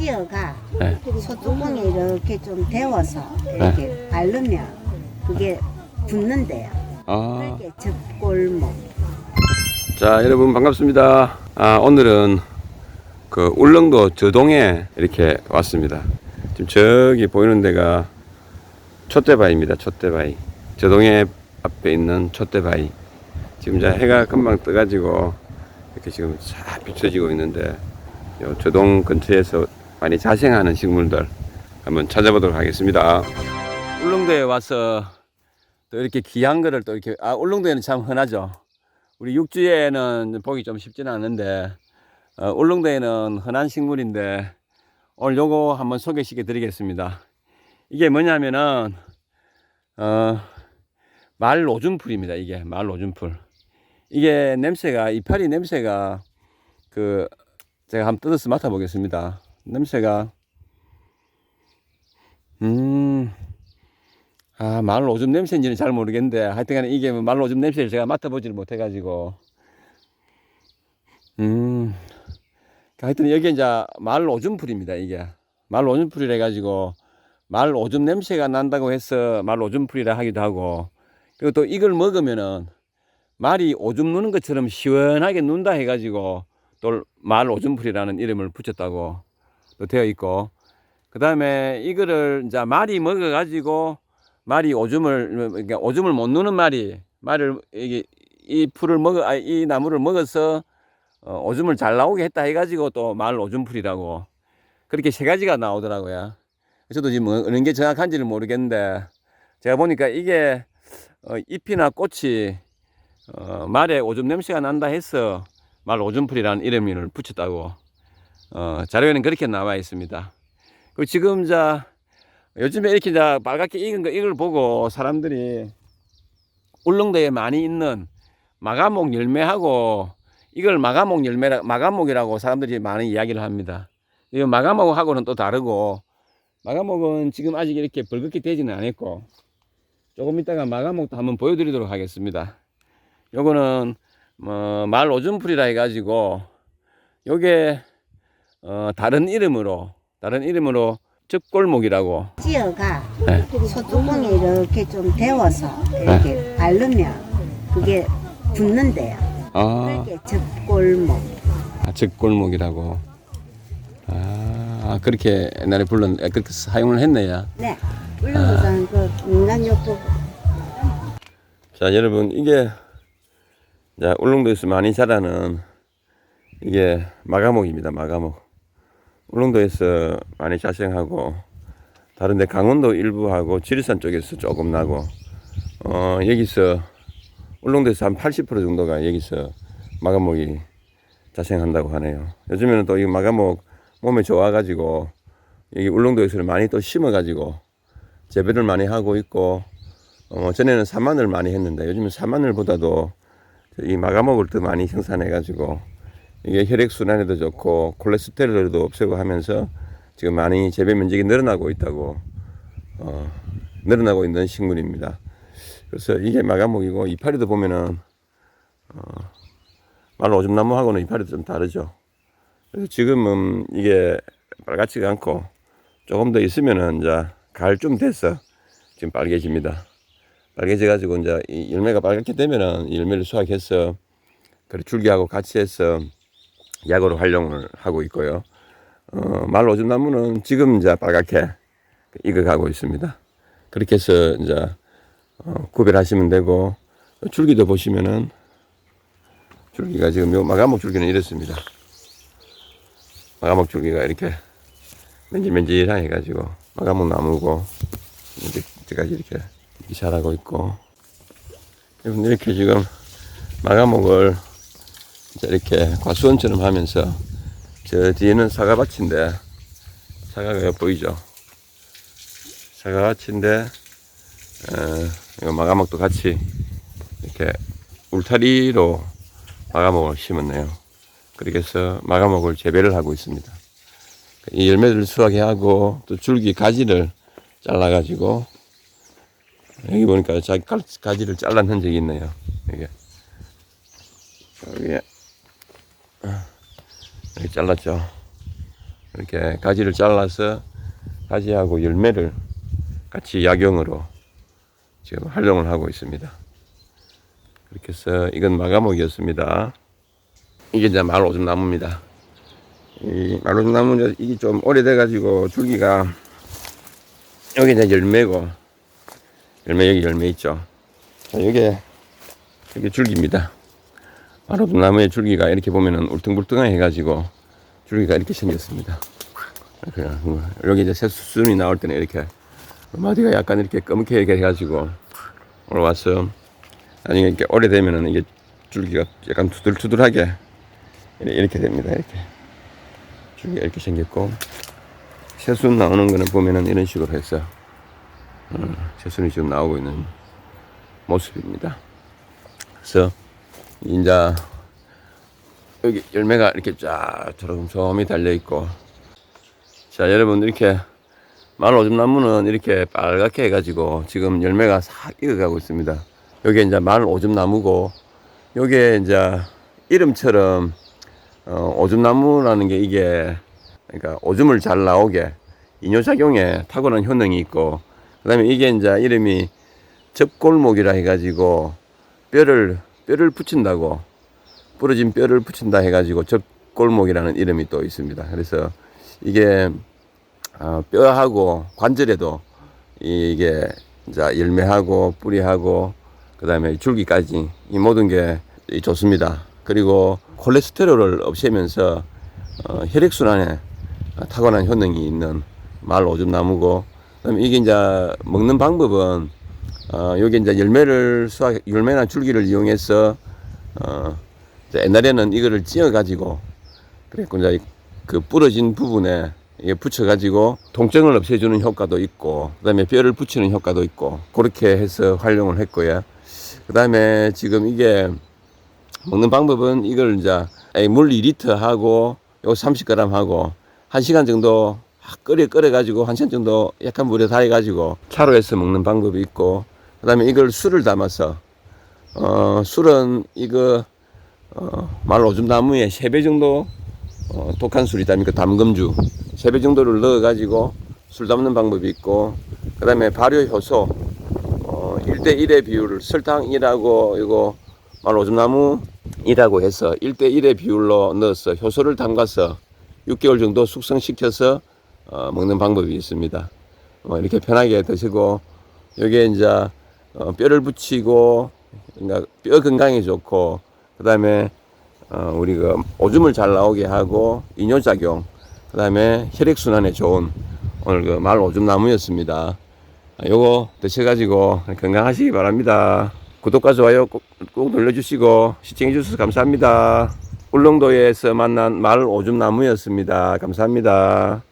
찧어가 네. 소뚜껑에 이렇게 좀 데워서 이렇게 바르면 그게 붙는데요. 아. 그게 접골목. 자, 여러분 반갑습니다. 아, 오늘은 그 울릉도 저동에 이렇게 왔습니다. 지금 저기 보이는 데가 촛대바위입니다. 촛대바위. 저동에 앞에 있는 촛대바위. 지금 이제 해가 금방 떠가지고 이렇게 지금 싹 비춰지고 있는데 요 저동 근처에서 많이 자생하는 식물들 한번 찾아보도록 하겠습니다. 울릉도에 와서 또 이렇게 귀한 거를 또 이렇게 아 울릉도에는 참 흔하죠. 우리 육지에는 보기 좀 쉽지는 않은데 어, 울릉도에는 흔한 식물인데 오늘 요거 한번 소개시켜 드리겠습니다. 이게 뭐냐면은 어, 말 오줌풀입니다. 이게 말 오줌풀. 이게 냄새가 이파리 냄새가 그 제가 한번 뜯어서 맡아 보겠습니다. 냄새가. 음. 아, 말 오줌 냄새인지는 잘 모르겠는데, 하여튼 간에 이게 뭐말 오줌 냄새를 제가 맡아보지를 못해 가지고, 음, 하여튼 여기 이제 말 오줌풀입니다, 이게. 말 오줌풀이라 해 가지고, 말 오줌 냄새가 난다고 해서 말 오줌풀이라 하기도 하고, 그리고 또 이걸 먹으면은 말이 오줌 누는 것처럼 시원하게 눈다 해 가지고, 또 말 오줌풀이라는 이름을 붙였다고. 또 되어 있고, 그 다음에 이거를 이제 말이 먹어 가지고, 말이 오줌을 그러니까 오줌을 못 누는 말이 말을 이게 이 풀을 먹어 아, 이 나무를 먹어서 어, 오줌을 잘 나오게 했다 해가지고 또 말 오줌풀이라고. 그렇게 세 가지가 나오더라고요. 저도 지금 뭐 어느 게 정확한지는 모르겠는데 제가 보니까 이게 어, 잎이나 꽃이 어, 말에 오줌 냄새가 난다 해서 말 오줌풀이라는 이름을 붙였다고 어, 자료에는 그렇게 나와 있습니다. 그 지금 자 요즘에 이렇게 자 빨갛게 익은 거 이걸 보고 사람들이 울릉도에 많이 있는 마가목 열매하고 이걸 마가목 열매라 마가목이라고 사람들이 많이 이야기를 합니다. 이 마가목하고는 또 다르고 마가목은 지금 아직 이렇게 벌겋게 되지는 않았고 조금 있다가 마가목도 한번 보여드리도록 하겠습니다. 요거는 뭐 말 오줌풀이라 해가지고 요게 어 다른 이름으로 다른 이름으로 접골목이라고 찧어가 네. 소뚜껑에 이렇게 좀 데워서 이렇게 바르면 그게 붙는데요. 아, 그게 접골목. 아 접골목이라고 아 그렇게 옛날에 불렀 아, 그렇게 사용을 했네요. 네. 울릉도산 그 민간요법 자 여러분 이게 자 울릉도에서 많이 자라는 이게 마가목입니다. 마가목. 울릉도에서 많이 자생하고 다른데 강원도 일부하고 지리산 쪽에서 조금 나고 어 여기서 울릉도에서 한 80% 정도가 여기서 마가목이 자생한다고 하네요. 요즘에는 또 이 마가목 몸에 좋아가지고 여기 울릉도에서는 많이 또 심어가지고 재배를 많이 하고 있고 어, 전에는 사마늘 많이 했는데 요즘은 사마늘보다도 이 마가목을 더 많이 생산해가지고 이게 혈액 순환에도 좋고 콜레스테롤도 없애고 하면서 지금 많이 재배 면적이 늘어나고 있다고 어, 늘어나고 있는 식물입니다. 그래서 이게 마가목이고 이파리도 보면은 어, 말 오줌나무하고는 이파리도 좀 다르죠. 그래서 지금은 이게 빨갛지가 않고 조금 더 있으면은 이제 가을 좀 돼서 지금 빨개집니다. 빨개져 가지고 이제 이 열매가 빨갛게 되면은 이 열매를 수확해서 그리고 줄기하고 같이 해서 약으로 활용을 하고 있고요. 어, 말 오줌 나무는 지금 이제 빨갛게 익어가고 있습니다. 그렇게 해서 이제 어, 구별하시면 되고 줄기도 보시면은 줄기가 지금 요 마가목 줄기는 이렇습니다. 마가목 줄기가 이렇게 맨질맨질해 가지고 마가목 나무고 이제 이제까지 이렇게 자라고 있고 이렇게 지금 마가목을 이렇게 과수원처럼 하면서 저 뒤에는 사과밭인데 사과가 보이죠? 사과밭인데 어, 마가목도 같이 이렇게 울타리로 마가목을 심었네요. 그렇게 해서 마가목을 재배를 하고 있습니다. 이 열매를 수확해 하고 또 줄기 가지를 잘라가지고 여기 보니까 자기 가- 가지를 잘란 흔적이 있네요. 이게 여기 여기 잘랐죠. 이렇게 가지를 잘라서 가지하고 열매를 같이 약용으로 지금 활용을 하고 있습니다. 그렇게 해서 이건 마가목이었습니다. 이게 이제 말오줌 나무입니다. 이 말오줌 나무는 이게 좀 오래돼 가지고 줄기가 여기 이제 열매고 열매 여기 열매 있죠. 자, 이게 이게 줄기입니다. 말오줌 나무의 줄기가 이렇게 보면은 울퉁불퉁해 가지고 줄기가 이렇게 생겼습니다. 그냥 여기 이제 새순이 나올 때는 이렇게 마디가 약간 이렇게 검게 해가지고 와서 나중에 이렇게 오래되면은 이게 줄기가 약간 투들투들하게 이렇게- 됩니다. 이렇게 줄기가 이렇게 생겼고 새순 나오는 거는 보면은 이런 식으로 해서 어, 새순이 지금 나오고 있는 모습입니다. 그래서 이제 여기 열매가 이렇게 쫙 조름조름이 달려 있고 자 여러분 이렇게 마늘 오줌 나무는 이렇게 빨갛게 해가지고 지금 열매가 싹 익어가고 있습니다. 여기 이제 마늘 오줌 나무고 요게 이제 이름처럼 어, 오줌 나무라는 게 이게 그러니까 오줌을 잘 나오게 이뇨작용에 탁월한 효능이 있고 그다음에 이게 이제 이름이 접골목이라 해가지고 뼈를 뼈를 붙인다고 부러진 뼈를 붙인다 해가지고 접골목이라는 이름이 또 있습니다. 그래서 이게 어, 뼈하고 관절에도 이게 이제 열매하고 뿌리하고 그다음에 줄기까지 이 모든 게 좋습니다. 그리고 콜레스테롤을 없애면서 어, 혈액 순환에 타고난 효능이 있는 말 오줌 나무고 그다음에 이게 이제 먹는 방법은 어, 여기 이제 열매를 수확 열매나 줄기를 이용해서 어, 옛날에는 이거를 찧어 가지고 그랬고 이제 그 부러진 부분에 이게 붙여 가지고 통증을 없애주는 효과도 있고 그 다음에 뼈를 붙이는 효과도 있고 그렇게 해서 활용을 했고요. 그 다음에 지금 이게 먹는 방법은 이걸 이제 물 2리터 하고 요 30g 하고 1시간 정도 끓여 끓여 가지고 1시간 정도 약한 물에 달여 가지고 차로 해서 먹는 방법이 있고 그 다음에 이걸 술을 담아서 어 술은 이거 어, 말 오줌 나무에 3배 정도 어, 독한 술이 있다니까 담금주 3배 정도를 넣어 가지고 술 담는 방법이 있고 그 다음에 발효 효소 어, 1대 1의 비율을 설탕 1하고 이거 말 오줌 나무 1하고 해서 1대 1의 비율로 넣어서 효소를 담가서 6개월 정도 숙성시켜서 어, 먹는 방법이 있습니다. 어, 이렇게 편하게 드시고 여기에 이제 어, 뼈를 붙이고 그러니까 뼈 건강에 좋고 그다음에 어, 우리가 오줌을 잘 나오게 하고 이뇨 작용 그다음에 혈액 순환에 좋은 오늘 그 말 오줌 나무였습니다. 아, 요거 드셔가지고 건강하시기 바랍니다. 구독과 좋아요 꼭, 꼭 눌러주시고 시청해주셔서 감사합니다. 울릉도에서 만난 말 오줌 나무였습니다. 감사합니다.